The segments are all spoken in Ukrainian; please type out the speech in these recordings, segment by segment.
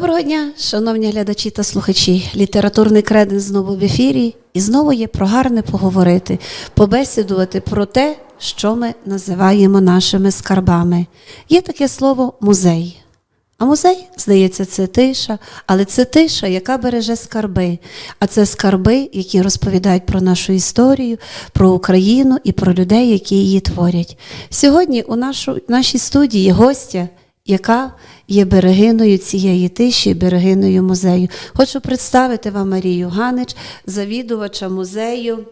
Доброго дня, шановні глядачі та слухачі. Літературний кредит знову в ефірі. І знову є про гарне поговорити, побесідувати про те, що ми називаємо нашими скарбами. Є таке слово музей. А музей, здається, це тиша, але це тиша, яка береже скарби. А це скарби, які розповідають про нашу історію, про Україну і про людей, які її творять. Сьогодні у нашу, нашій студії гостя, яка є берегиною цієї тиші, берегиною музею. Хочу представити вам Марію Ганич, завідувача музею.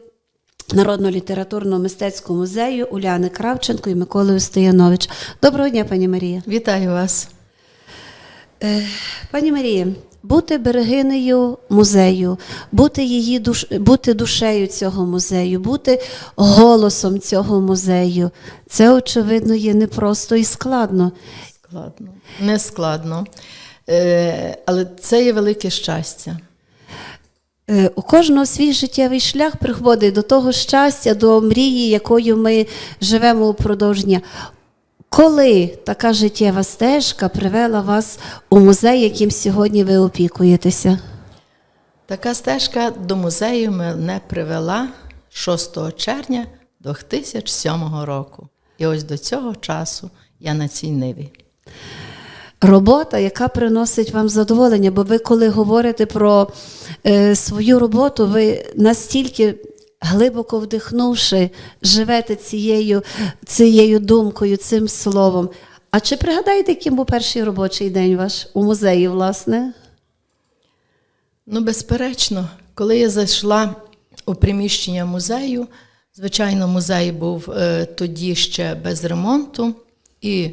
Народно-літературного мистецького музею Уляни Кравченко і Миколи Стоянович. Доброго дня, пані Марія. Вітаю вас. Пані Марія, бути берегинею музею, бути її душ, бути душею цього музею, бути голосом цього музею, це очевидно є непросто і складно. Складно. Не складно. Е, але це є велике щастя. Е, У кожного свій життєвий шлях приходить до того щастя, до мрії, якою ми живемо упродовж дня. Коли така життєва стежка привела вас у музей, яким сьогодні ви опікуєтеся? Така стежка до музею мене привела 6 червня 2007 року. І ось до цього часу я на цій ниві. Робота, яка приносить вам задоволення, бо ви, коли говорите про е, свою роботу, ви настільки глибоко вдихнувши, живете цією, цією думкою, цим словом. А чи пригадаєте, яким був перший робочий день ваш у музеї, власне? Ну, безперечно, коли я зайшла у приміщення музею, звичайно, музей був е, тоді ще без ремонту, і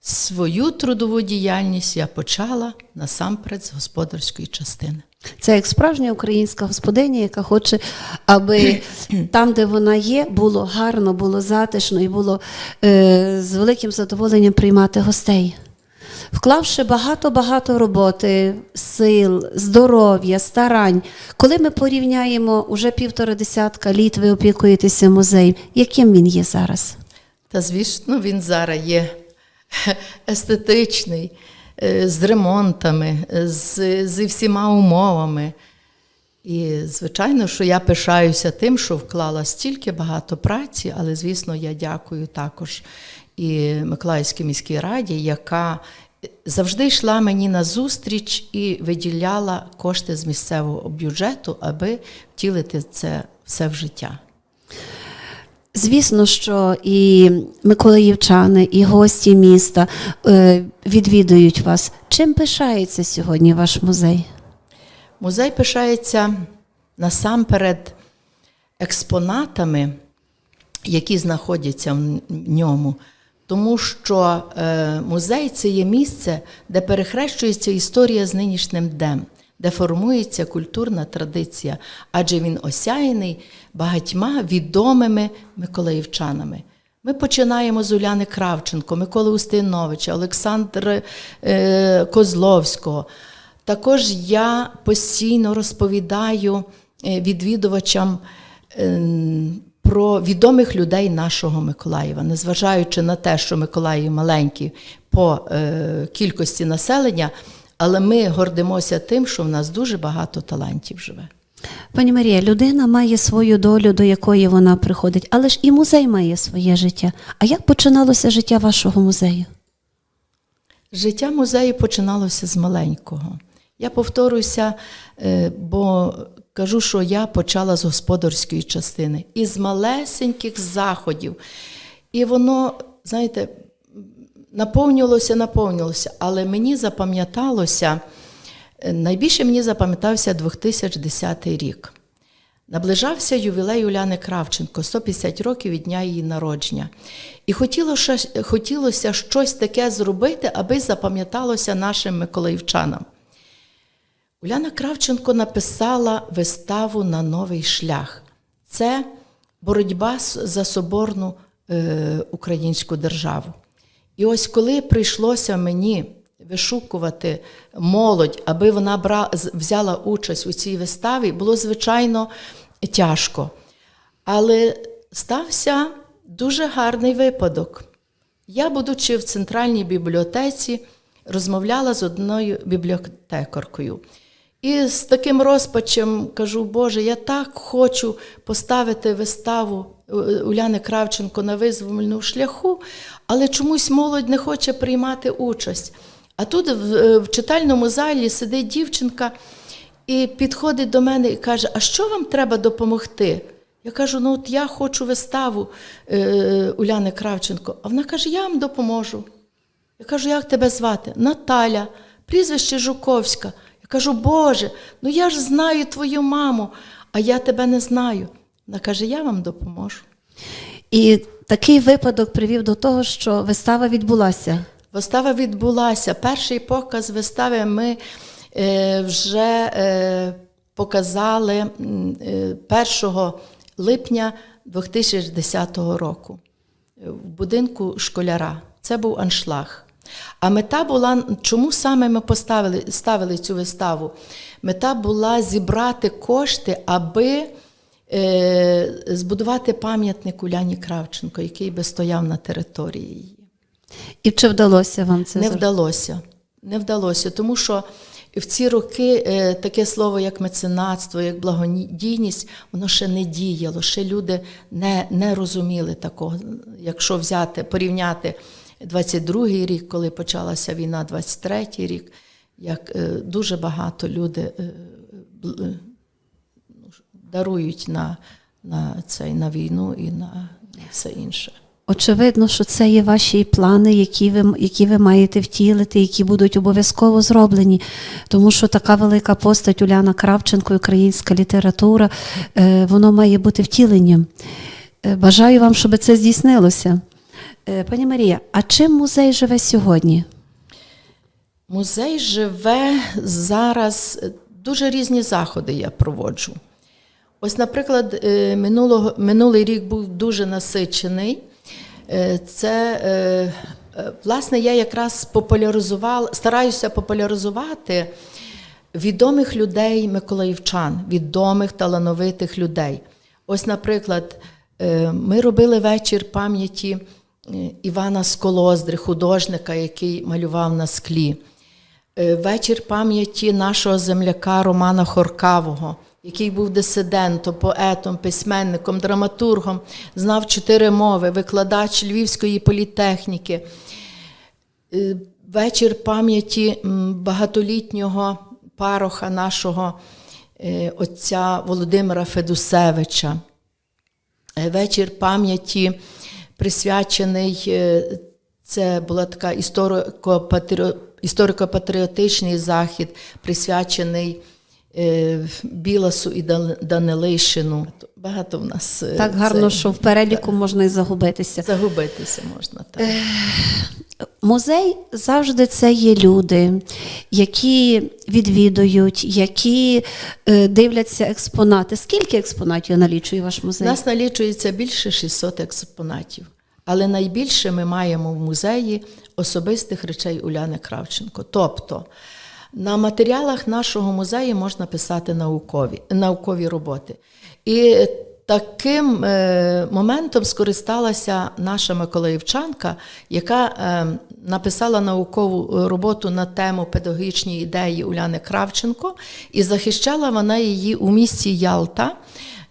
свою трудову діяльність я почала насамперед з господарської частини. Це як справжня українська господиня, яка хоче, аби там, де вона є, було гарно, було затишно і було е, з великим задоволенням приймати гостей. Вклавши багато-багато роботи, сил, здоров'я, старань, коли ми порівняємо уже півтора десятка літ, ви опікуєтеся музеєм, яким він є зараз? Та звісно, він зараз є естетичний, е, з ремонтами, з, зі всіма умовами. І, звичайно, що я пишаюся тим, що вклала стільки багато праці, але, звісно, я дякую також і Миколаївській міській раді, яка завжди йшла мені на зустріч і виділяла кошти з місцевого бюджету, аби втілити це все в життя. Звісно, що і миколаївчани, і гості міста е, відвідують вас. Чим пишається сьогодні ваш музей? Музей пишається насамперед експонатами, які знаходяться в ньому, тому що е, музей це є місце, де перехрещується історія з нинішнім днем, де формується культурна традиція, адже він осяяний багатьма відомими миколаївчанами. Ми починаємо з Уляни Кравченко, Миколи Устиновича, Олександра е, Козловського. Також я постійно розповідаю е, відвідувачам е, про відомих людей нашого Миколаєва, незважаючи на те, що Миколаїв маленький по кількості населення, але ми гордимося тим, що в нас дуже багато талантів живе. Пані Марія, людина має свою долю, до якої вона приходить, але ж і музей має своє життя. А як починалося життя вашого музею? Життя музею починалося з маленького. Я повторюся, е, бо кажу, що я почала з господарської частини, із малесеньких заходів. І воно, знаєте, наповнювалося, наповнювалося, але мені запам'яталося, е, найбільше мені запам'ятався 2010 рік. Наближався ювілей Уляни Кравченко, 150 років від дня її народження. І хотілося, хотілося щось таке зробити, аби запам'яталося нашим миколаївчанам. Уляна Кравченко написала виставу на новий шлях. Це боротьба за соборну е, українську державу. І ось коли прийшлося мені вишукувати молодь, аби вона взяла участь у цій виставі, було звичайно тяжко. Але стався дуже гарний випадок. Я, будучи в центральній бібліотеці, розмовляла з одною бібліотекаркою. І з таким розпачем кажу, Боже, я так хочу поставити виставу е, Уляни Кравченко на визвольному шляху, але чомусь молодь не хоче приймати участь. А тут в, е, в читальному залі сидить дівчинка і підходить до мене і каже: А що вам треба допомогти? Я кажу: ну от я хочу виставу е, Уляни Кравченко. А вона каже: Я вам допоможу. Я кажу, як тебе звати? Наталя, прізвище Жуковська. Кажу, Боже, ну я ж знаю твою маму, а я тебе не знаю. Вона каже, я вам допоможу. І такий випадок привів до того, що вистава відбулася. Вистава відбулася. Перший показ вистави ми е, вже е, показали е, 1 липня 2010 року е, в будинку школяра. Це був аншлаг. А мета була, чому саме ми поставили, ставили цю виставу? Мета була зібрати кошти, аби е, збудувати пам'ятник Уляні Кравченко, який би стояв на території її. І чи вдалося вам це Не зробити? вдалося. Не вдалося, тому що в ці роки е, таке слово, як меценатство, як благодійність, воно ще не діяло. Ще люди не, не розуміли такого. Якщо взяти, порівняти 22-й рік, коли почалася війна, 23-й рік, як е, дуже багато люди е, е, дарують на, на, цей, на війну і на все інше. Очевидно, що це є ваші плани, які ви, які ви маєте втілити, які будуть обов'язково зроблені. Тому що така велика постать Уляна Кравченко, українська література, воно має бути втіленням. Бажаю вам, щоб це здійснилося. Е, Пані Марія, а чим музей живе сьогодні? Музей живе зараз. е, Дуже різні заходи я проводжу. Ось, наприклад, е, минулого, минулий рік був дуже насичений. Це, власне, я якраз популяризувала, стараюся популяризувати відомих людей миколаївчан, відомих талановитих людей. Ось, наприклад, ми робили вечір пам'яті Івана Сколоздри, художника, який малював на склі. Е, Вечір пам'яті нашого земляка Романа Хоркавого, який був дисидентом, поетом, письменником, драматургом, знав чотири мови, викладач Львівської політехніки. Е, Вечір пам'яті багатолітнього пароха нашого е, отця Володимира Федусевича. Е, Вечір пам'яті присвячений, е, це була така історико-патріо- історико-патріотичний захід, присвячений Біласу і Дан- Багато в нас е, Так гарно, це- що в переліку можна і загубитися. загубитися можна. Так. Музей завжди це є люди, які відвідують, які е, дивляться експонати. Скільки експонатів налічує ваш У музей? нас налічується більше 600 експонатів, але найбільше ми маємо в музеї особистих речей Уляни Кравченко. Тобто на матеріалах нашого музею можна писати наукові, наукові роботи. І таким е, моментом скористалася наша миколаївчанка, яка е, написала наукову роботу на тему педагогічні ідеї Уляни Кравченко, і захищала вона її у місті Ялта.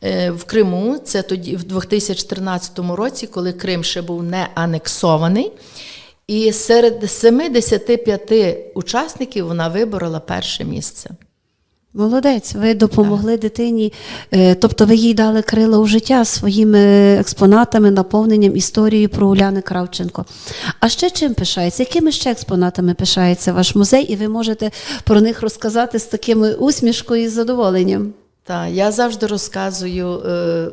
Е, В Криму, це тоді в 2013 році, коли Крим ще був не анексований. І серед 75 учасників вона виборола перше місце. Молодець, ви допомогли дитині, е, тобто ви їй дали крила у життя своїми експонатами, наповненням історією про Уляни Кравченко. А ще чим пишається? Якими ще експонатами пишається ваш музей, і ви можете про них розказати з такими усмішкою і задоволенням? Та я завжди розказую е,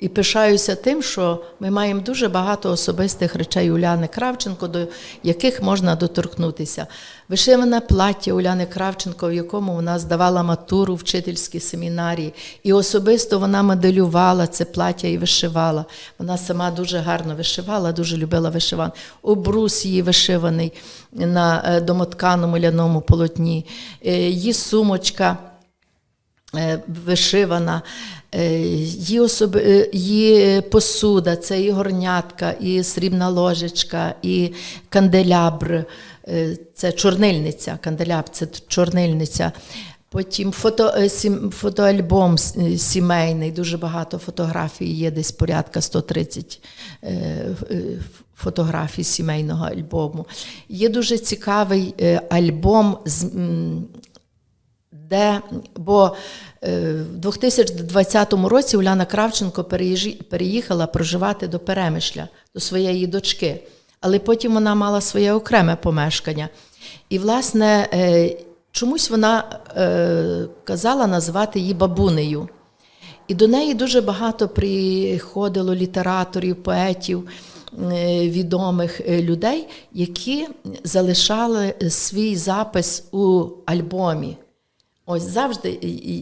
і пишаюся тим, що ми маємо дуже багато особистих речей Уляни Кравченко, до яких можна доторкнутися. Вишиване плаття Уляни Кравченко, в якому вона здавала матуру в вчительській семінарії, і особисто вона моделювала це плаття і вишивала. Вона сама дуже гарно вишивала, дуже любила вишиван. Обрус її вишиваний на е, домотканому ляному полотні, Е, її сумочка е, вишивана, її, особи, е, її посуда, це і горнятка, і срібна ложечка, і канделябр, е, це чорнильниця, канделяб, це чорнильниця. Потім фото, е, фотоальбом е, сімейний, дуже багато фотографій, є десь порядка 130 е, ф- е, фотографій сімейного альбому. Є дуже цікавий е, альбом де, бо е, в 2020 році Уляна Кравченко переїхала проживати до Перемишля, до своєї дочки. Але потім вона мала своє окреме помешкання. І, власне, е, чомусь вона е, казала називати її бабунею. І до неї дуже багато приходило літераторів, поетів, е, відомих е, людей, які залишали свій запис у альбомі. Ось завжди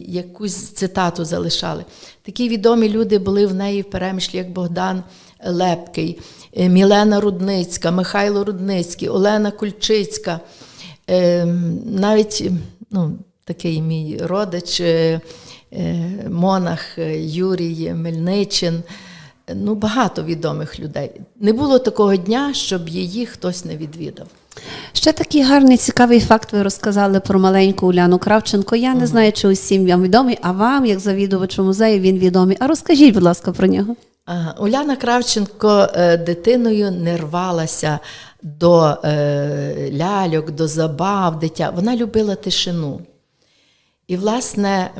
якусь цитату залишали. Такі відомі люди були в неї в перемишлі, як Богдан Лепкий, е, Мілена Рудницька, Михайло Рудницький, Олена Кульчицька, е, навіть ну, такий мій родич, е, е, монах е, Юрій Мельничин. Ну, багато відомих людей. Не було такого дня, щоб її хтось не відвідав. Ще такий гарний цікавий факт ви розказали про маленьку Уляну Кравченко. Я не знаю, чи усім вам відомий, а вам, як завідувачу музею, він відомий. А розкажіть, будь ласка, про нього. Ага. Уляна Кравченко е, дитиною не рвалася до е, ляльок, до забав, дитя. Вона любила тишину. І, власне,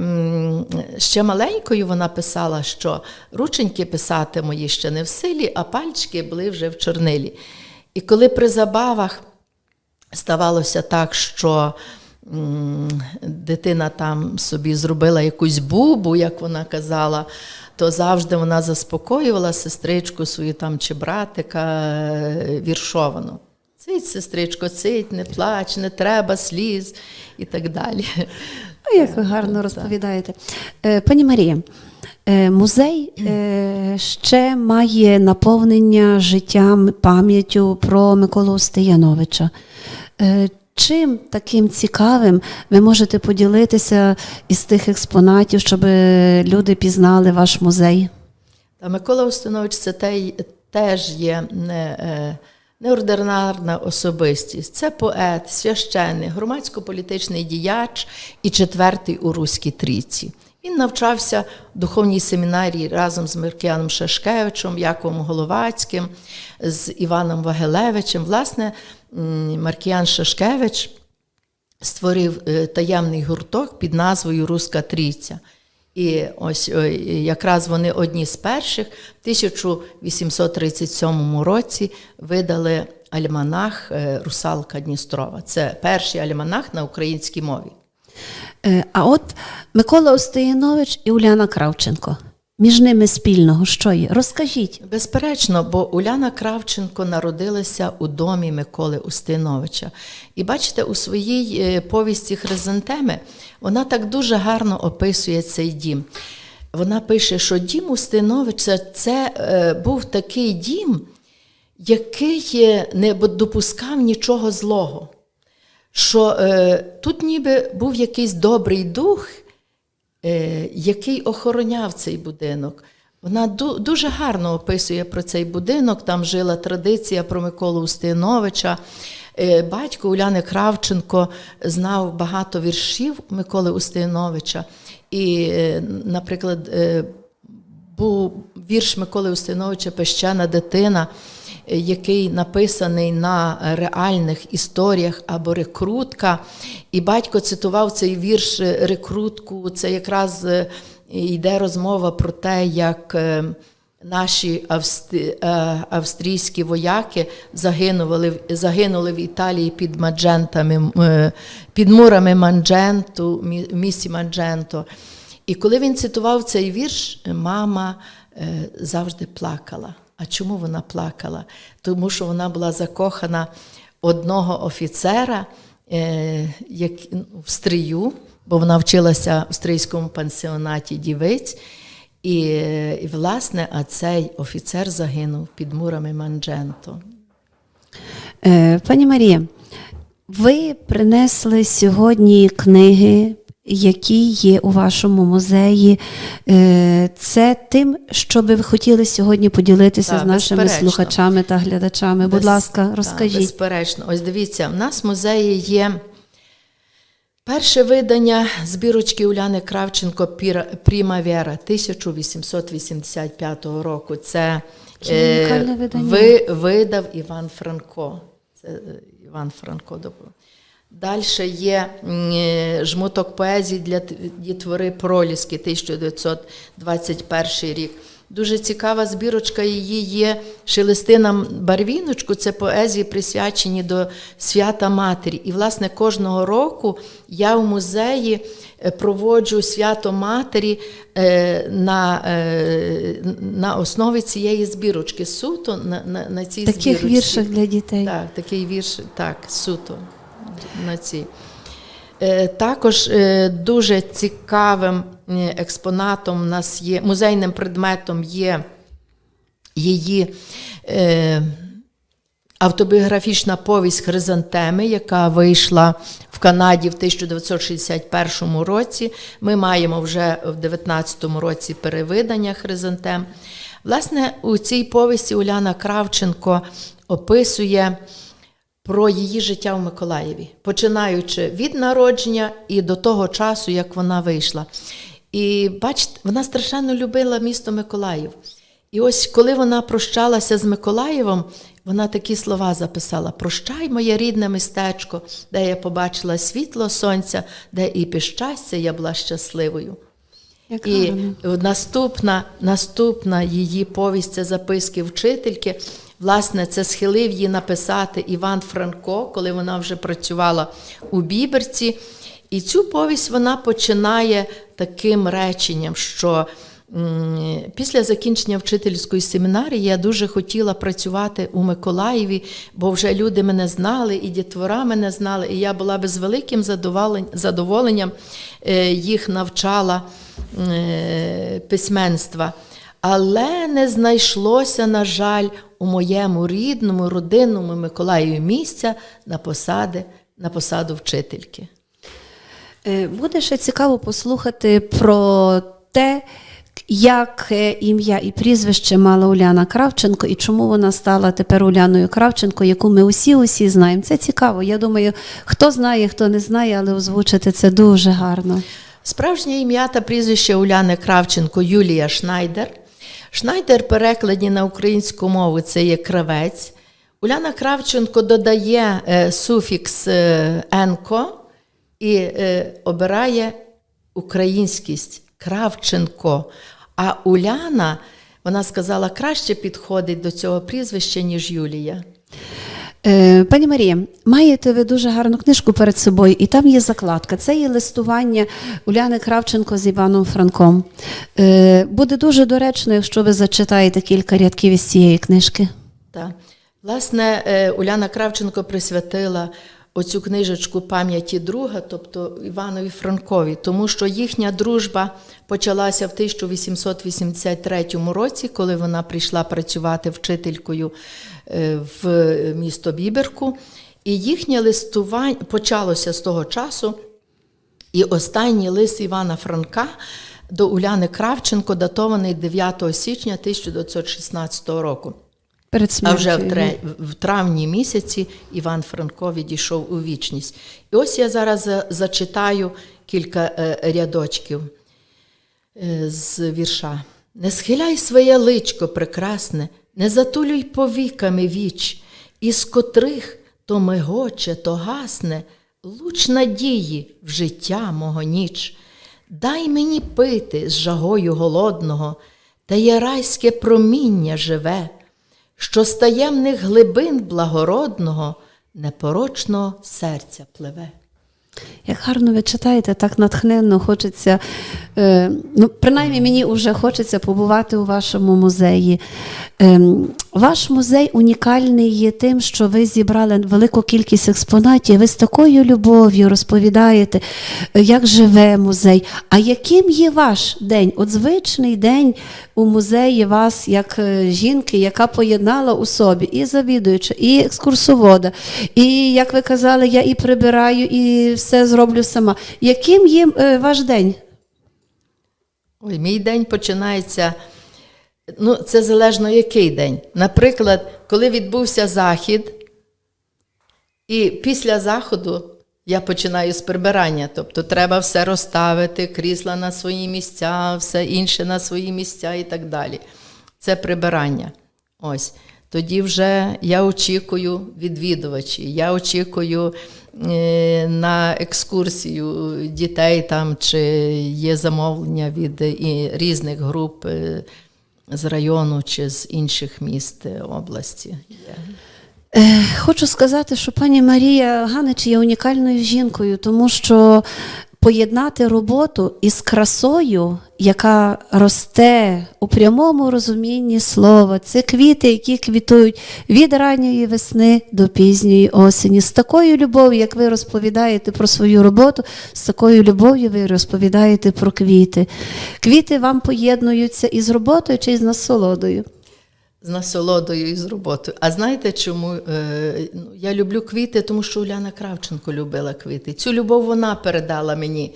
ще маленькою вона писала, що рученьки писати мої ще не в силі, а пальчики були вже в чорнилі. І коли при забавах ставалося так, що дитина там собі зробила якусь бубу, як вона казала, то завжди вона заспокоювала сестричку свою там чи братика е, віршовану. Цить, сестричко, цить, не плач, не треба сліз і так далі. А як ви гарно розповідаєте. Е, Пані Марія, е, музей ще має наповнення життям, пам'яттю про Миколу Стояновича. Е, Чим таким цікавим ви можете поділитися із тих експонатів, щоб люди пізнали ваш музей? Та Микола Устинович це те- теж є не, е, неординарна особистість. Це поет, священник, громадсько-політичний діяч і четвертий у Руській трійці. Він навчався в духовній семінарії разом з Маркіаном Шашкевичем, Яковом Головацьким, з Іваном Вагелевичем. Власне, Маркіян Шашкевич створив е, таємний гурток під назвою Руська Трійця. І ось е, якраз вони одні з перших в 1837 році видали альманах е, Русалка Дністрова. Це перший альманах на українській мові. Е, А от Микола Остаянович і Уляна Кравченко. Між ними спільного що є? Розкажіть. Безперечно, бо Уляна Кравченко народилася у домі Миколи Устиновича. І бачите, у своїй е, повісті Хризантеми вона так дуже гарно описує цей дім. Вона пише, що дім Устиновича це е, був такий дім, який не допускав нічого злого. Що е, тут ніби був якийсь добрий дух, е, який охороняв цей будинок. Вона ду- дуже гарно описує про цей будинок. Там жила традиція про Миколу Устиновича. Е, Батько Уляни Кравченко знав багато віршів Миколи Устиновича. І, е, наприклад, е, був вірш Миколи Устиновича Пещана дитина, який написаний на реальних історіях або рекрутка. І батько цитував цей вірш е, рекрутку. Це якраз е, йде розмова про те, як е, наші австрійські вояки загинули, загинули в Італії під Маджентами, е, під мурами Мандженту, в місті Мандженто. І коли він цитував цей вірш, мама завжди плакала. А чому вона плакала? Тому що вона була закохана одного офіцера е, як, ну, в стрію, бо вона вчилася в стрийському пансіонаті дівиць. І, і власне, а цей офіцер загинув під мурами Мандженто. Е, Пані Марія, ви принесли сьогодні книги які є у вашому музеї. Е, Це тим, що би ви хотіли сьогодні поділитися Так, з нашими безперечно. слухачами та глядачами. Будь Без- ласка, так, розкажіть. безперечно. Ось дивіться, в нас в музеї є перше видання збірочки Уляни Кравченко «Піра- Прімавера 1885 року. Це видання. ви, видав Іван Франко. Це е, Іван Франко. Далі є е, жмуток поезії для дітвори Проліски 1921 рік. Дуже цікава збірочка її є Шелестина Барвіночку. Це поезії, присвячені до свята Матері. І, власне, кожного року я в музеї е, проводжу свято Матері е, на, на основі цієї збірочки. Суто на, на, на цій Таких збірочці. віршах для дітей. Так, такий вірш, так, суто на ці. Е, Також е, дуже цікавим е, експонатом у нас є, музейним предметом є її автобіографічна повість Хризантеми, яка вийшла в Канаді в 1961 році. Ми маємо вже в 19 році перевидання Хризантем. Власне, у цій повісті Уляна Кравченко описує про її життя в Миколаєві, починаючи від народження і до того часу, як вона вийшла. І бачите, вона страшенно любила місто Миколаїв. І ось коли вона прощалася з Миколаєвом, вона такі слова записала: Прощай, моє рідне містечко, де я побачила світло сонця, де і під щастя я була щасливою. Як І гарно. наступна, наступна її повість це записки вчительки. Власне, це схилив її написати Іван Франко, коли вона вже працювала у Біберці. І цю повість вона починає таким реченням, що після закінчення вчительської семінарії я дуже хотіла працювати у Миколаєві, бо вже люди мене знали, і дітвора мене знали, і я була би з великим задоволенням е, їх навчала е, письменства. Але не знайшлося, на жаль, у моєму рідному, родинному Миколаєві місця на посади, на посаду вчительки. Е, Буде ще цікаво послухати про те, яке ім'я і прізвище мала Уляна Кравченко і чому вона стала тепер Уляною Кравченко, яку ми усі усі знаємо. Це цікаво. Я думаю, хто знає, хто не знає, але озвучити це дуже гарно. Справжнє ім'я та прізвище Уляни Кравченко Юлія Шнайдер. Шнайдер перекладі на українську мову це є кравець. Уляна Кравченко додає е, суфікс е, енко і е, обирає українськість Кравченко. А Уляна, вона сказала, краще підходить до цього прізвища, ніж Юлія. Е, Пані Марія, маєте ви дуже гарну книжку перед собою, і там є закладка. Це є листування Уляни Кравченко з Іваном Франком. Е, Буде дуже доречно, якщо ви зачитаєте кілька рядків із цієї книжки. Так. Власне, е, Уляна Кравченко присвятила оцю книжечку пам'яті друга, тобто Іванові Франкові, тому що їхня дружба почалася в 1883 році, коли вона прийшла працювати вчителькою в місто Біберку. І їхнє листування почалося з того часу. І останній лист Івана Франка до Уляни Кравченко датований 9 січня 1916 року. Перед А вже в, тре- в травні місяці Іван Франко відійшов у вічність. І ось я зараз зачитаю кілька е, рядочків е, з вірша. Не схиляй своє личко прекрасне, не затулюй повіками віч, із котрих то мигоче, то гасне, луч надії в життя мого ніч. Дай мені пити з жагою голодного, та є райське проміння живе, що з таємних глибин благородного непорочного серця пливе. Як гарно ви читаєте, так натхненно хочеться. Е, ну, принаймні мені вже хочеться побувати у вашому музеї. Е, ваш музей унікальний є тим, що ви зібрали велику кількість експонатів. Ви з такою любов'ю розповідаєте, е, як живе музей. А яким є ваш день? От звичний день у музеї вас, як е, жінки, яка поєднала у собі і завідуюча, і екскурсовода, і як ви казали, я і прибираю, і все зроблю сама. Яким є е, ваш день? Ой, мій день починається. Ну, це залежно який день. Наприклад, коли відбувся захід, і після заходу я починаю з прибирання. Тобто треба все розставити, крісла на свої місця, все інше на свої місця і так далі. Це прибирання. Ось. Тоді вже я очікую відвідувачі, я очікую е, на екскурсію дітей там, чи є замовлення від різних груп е, з району чи з інших міст е, області. Хочу сказати, що пані Марія Ганич є унікальною жінкою, тому що поєднати роботу із красою, яка росте у прямому розумінні слова, це квіти, які квітують від ранньої весни до пізньої осені. З такою любов'ю, як ви розповідаєте про свою роботу, з такою любов'ю ви розповідаєте про квіти. Квіти вам поєднуються із роботою чи з насолодою? З насолодою і з роботою. А знаєте чому? Е, ну, Я люблю квіти, тому що Уляна Кравченко любила квіти. Цю любов вона передала мені.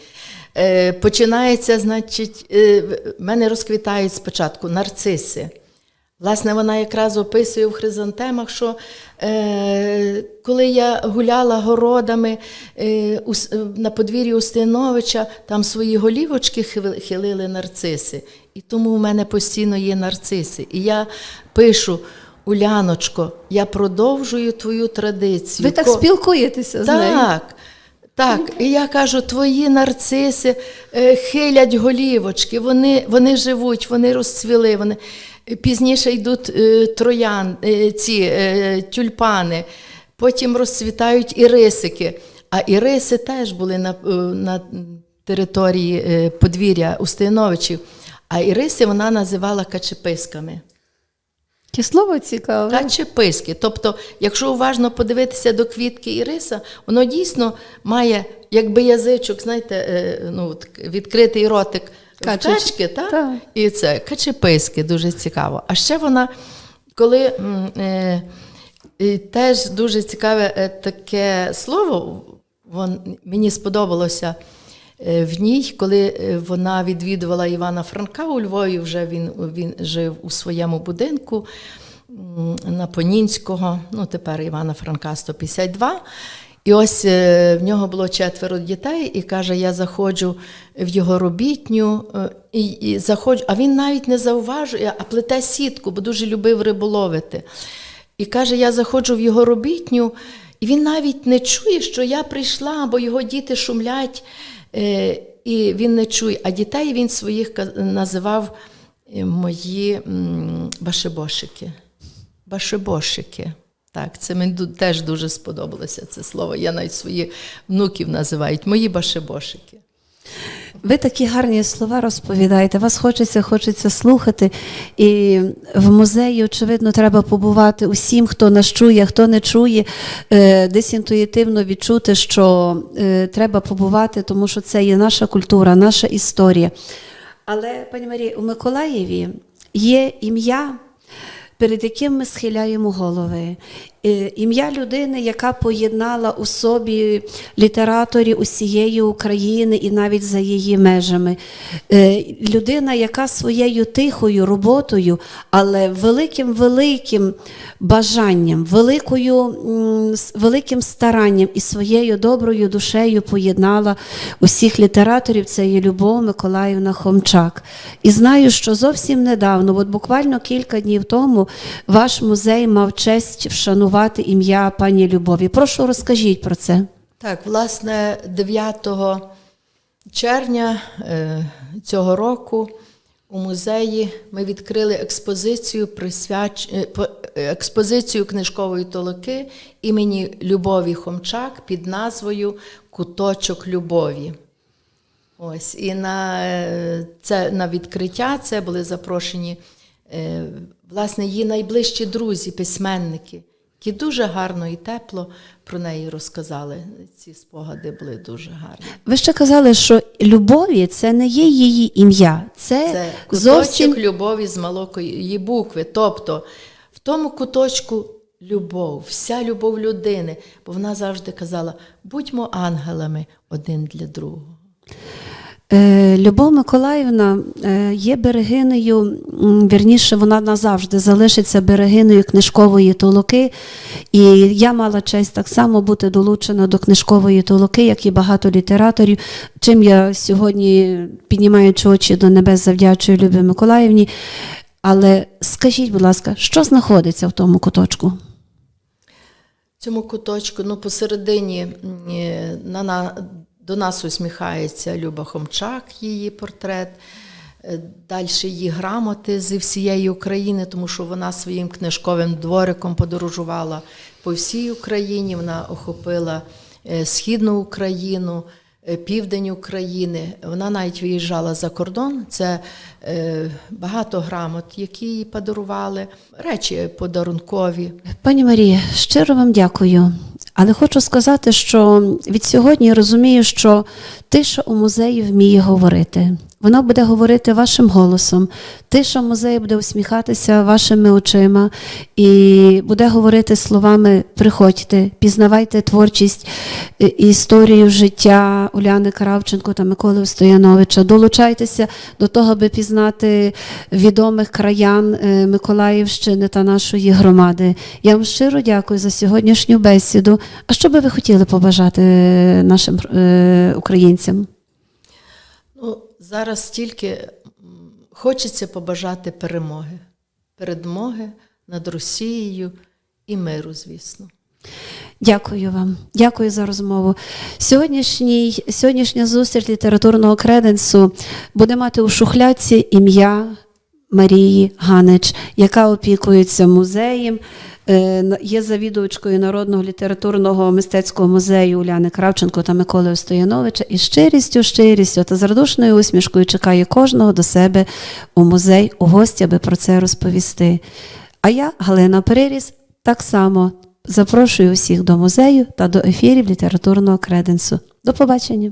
Е, Починається, значить, е, в мене розквітають спочатку нарциси. Власне, вона якраз описує в хризантемах, що е, коли я гуляла городами е, у, на подвір'ї Устиновича, там свої голівочки хилили нарциси. І тому в мене постійно є нарциси. І я пишу, Уляночко, я продовжую твою традицію. Ви так Ко- спілкуєтеся з нею? так, так. І я кажу, твої нарциси е, хилять голівочки, вони, вони живуть, вони розцвіли. Вони... Пізніше йдуть е, троян, е, ці е, тюльпани, потім розцвітають ірисики. А іриси теж були на, е, на території е, подвір'я Устиновичів. А іриси вона називала качеписками. Яке слово цікаве. Качеписки. Тобто, якщо уважно подивитися до квітки іриса, воно дійсно має, якби язичок, знаєте, е, ну, відкритий ротик Качечки. качки, так? Так. і це качеписки, дуже цікаво. А ще вона, коли е, і теж дуже цікаве е, таке слово, вон, мені сподобалося. Е, В ній, коли е, вона відвідувала Івана Франка у Львові, вже він, він жив у своєму будинку на Понінського, ну тепер Івана Франка 152. І ось е, в нього було четверо дітей, і каже: я заходжу в його робітню, і, і заходжу, а він навіть не зауважує, а плете сітку, бо дуже любив риболовити. І каже: я заходжу в його робітню, і він навіть не чує, що я прийшла, бо його діти шумлять, і він не чує. А дітей він своїх називав е, мої башебошики. Башебошики. Так, це мені теж дуже сподобалося це слово. Я навіть своїх внуків називають мої башебошики. Ви такі гарні слова розповідаєте. Вас хочеться, хочеться слухати. І в музеї, очевидно, треба побувати усім, хто нас чує, хто не чує, е, десь інтуїтивно відчути, що е, треба побувати, тому що це є наша культура, наша історія. Але, пані Марія, у Миколаєві є ім'я, перед яким ми схиляємо голови. Е, Ім'я людини, яка поєднала у собі літераторів усієї України і навіть за її межами. Е, Людина, яка своєю тихою роботою, але великим великим бажанням, великою, великим старанням і своєю доброю душею поєднала усіх літераторів. Це є Любов Миколаївна Хомчак. І знаю, що зовсім недавно, от буквально кілька днів тому, ваш музей мав честь вшанувати ім'я пані Любові. Прошу розкажіть про це. Так, власне, 9 червня е, цього року у музеї ми відкрили експозицію, присвяч... е, е, експозицію книжкової толоки імені Любові Хомчак під назвою Куточок любові. Ось, і на, це, на відкриття це були запрошені власне, її найближчі друзі, письменники, які дуже гарно і тепло про неї розказали. Ці спогади були дуже гарні. Ви ще казали, що любові це не є її ім'я, це, Це куточок зовсім любові з малокої букви. Тобто в тому куточку любов, вся любов людини. Бо вона завжди казала: будьмо ангелами один для другого. Е, Любов Миколаївна е, є берегинею, вірніше, вона назавжди залишиться берегинею книжкової толоки. І я мала честь так само бути долучена до книжкової толоки, як і багато літераторів. Чим я сьогодні, піднімаючи очі до небес, завдячую Любі Миколаївні. Але скажіть, будь ласка, що знаходиться в тому куточку? В цьому куточку, ну, посередині е, на, на, до нас усміхається Люба Хомчак, її портрет. Далі її грамоти зі всієї України, тому що вона своїм книжковим двориком подорожувала по всій Україні. Вона охопила е, Східну Україну, е, південь України. Вона навіть виїжджала за кордон. Це е, багато грамот, які їй подарували, речі подарункові. Пані Марія, щиро вам дякую. Але хочу сказати, що від сьогодні я розумію, що тиша у музеї вміє говорити. Вона буде говорити вашим голосом. Тиша в музеї буде усміхатися вашими очима і буде говорити словами приходьте, пізнавайте творчість, і- і історію життя Уляни Кравченко та Миколи Стояновича. Долучайтеся до того, аби пізнати відомих краян е, Миколаївщини та нашої громади. Я вам щиро дякую за сьогоднішню бесіду. А що би ви хотіли побажати е, нашим е, українцям? Зараз тільки хочеться побажати перемоги. Перемоги над Росією і миру, звісно. Дякую вам, дякую за розмову. Сьогоднішній, сьогоднішня зустріч літературного креденсу буде мати у шухляці ім'я Марії Ганич, яка опікується музеєм. Е, Є завідувачкою Народного літературного мистецького музею Уляни Кравченко та Миколи Остояновича і щирістю, щирістю та з радушною усмішкою чекає кожного до себе у музей, у гості, аби про це розповісти. А я, Галина Переріс, так само запрошую усіх до музею та до ефірів літературного креденсу. До побачення!